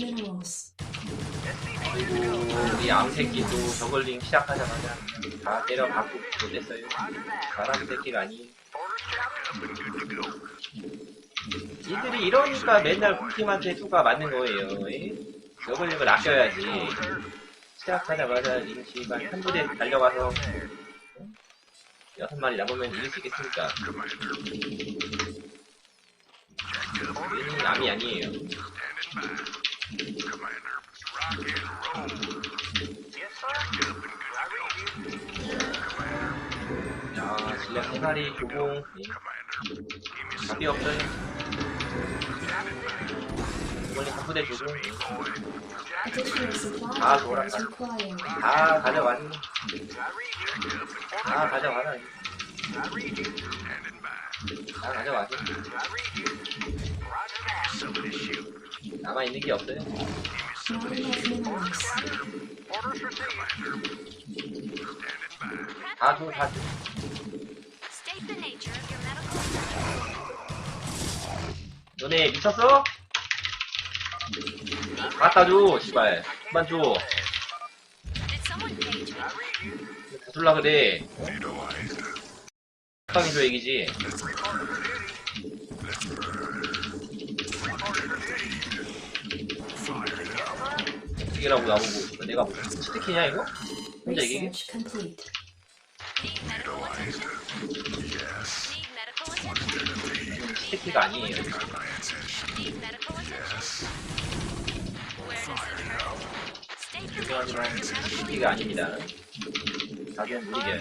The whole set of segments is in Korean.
그리고 우리 암새끼도 저글링 시작하자마자 다 때려 박고 못했어요. 사람 새끼가 아니. 이들이 이러니까 맨날 팀한테 투가 맞는 거예요. 에? 저글링을 아껴야지. 시작하자마자 링치가 한 부대 달려가서 어? 여섯 마리 남으면 이길 수 있겠습니까? 우리는 남이 아니에요. Yes, sir. I read you. 야, 실력 세 마리 조공. 답이 없어요. 저글링 한 부대 조공. Additional supply Ah, depots 돌아가. required. 다 you. 다. I read you. 다 가져가지. That. 남아 있는 게 없어요. Not enough minerals. Orders received. 다 줘, 다 줘. State the nature of your medical 너네 미쳤어? 갖다 줘, 씨발. 그만 줘. 줄라 그래. 빵이 줘 얘기지. 어떻게라고 나보고 내가 무슨 치트키냐 이거? 혼자 attention? 치트키가 아니에요. 죄송하지만 치트키가 아닙니다. 가격 못 이겨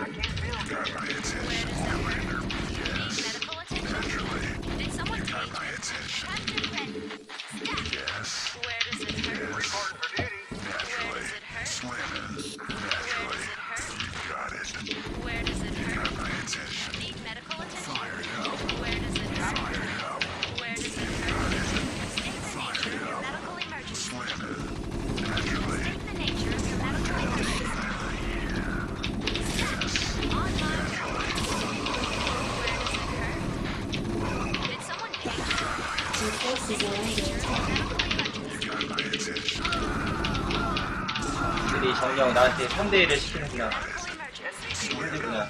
Your forces are under attack. 들이 정녕 나한테 3대1을 시키는구나. 힘들구나.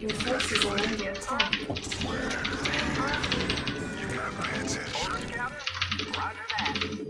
Your forces are under attack. SCV good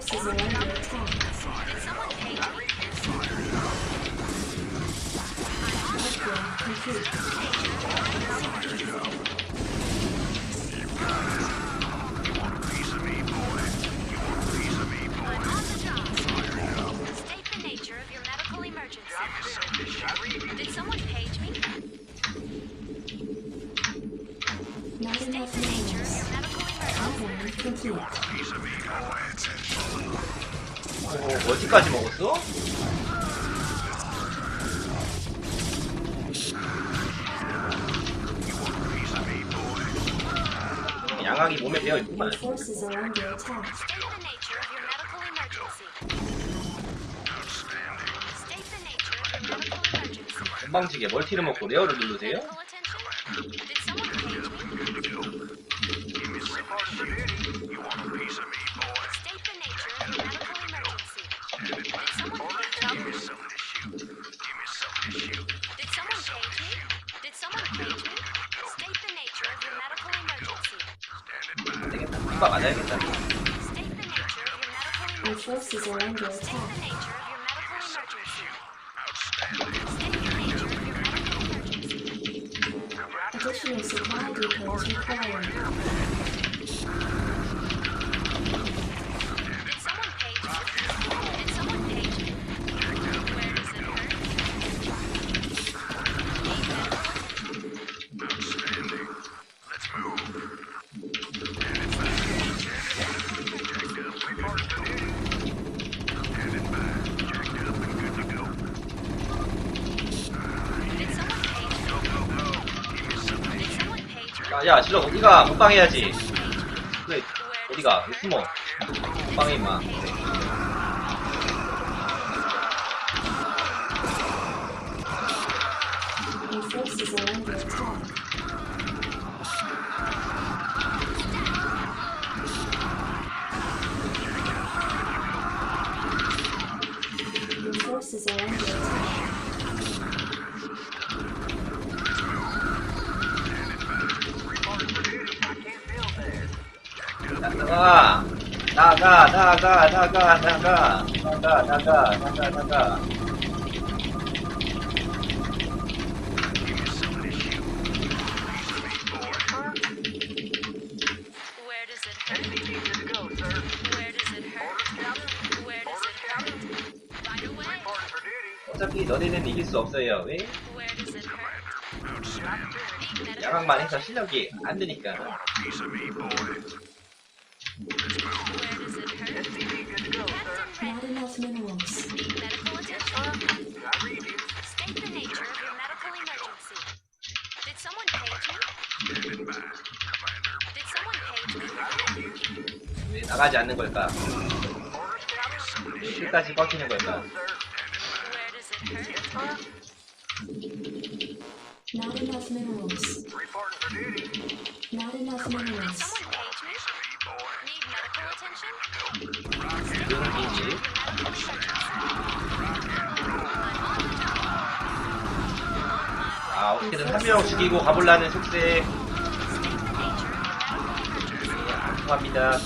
forces are under attack. Upgrade complete. State the nature of your medical emergency. Did someone page me? Not State enough the nature of minerals. your medical emergency. Upgrade complete. 오, 어디까지 먹었어? 양아 나가기 몸에 배어 있구만. 건방지게 멀티를 먹고 레어를 누르세요? Additional supply depots required. 야, 야, 실력 어디가? me? 그래, 어디가? 왜 숨어? 못방해, 임마. Attack. 나가! 나가, 나가, 나가, 나가, 나가, 나가, 나가, 나가. Where does it hurt? Where does it hurt? Where does it hurt? Right away. 어차피 너네는 이길 수 없어요. 왜? Where does it hurt? Need medical 야망만 해서 실력이 안 되니까. Piece of me, boy. Minerals. Medical attention? State the nature of your medical emergency. Did someone page me? Did someone page me? 왜 나가지 않는 걸까? 왜 끝까지 꺾이는 걸까? Where does it hurt? Not enough minerals. Not enough minerals. 아, 어떻게든 한 명 죽이고 가볼라는 속세. 네, 안통합니다.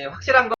네, 확실한 거.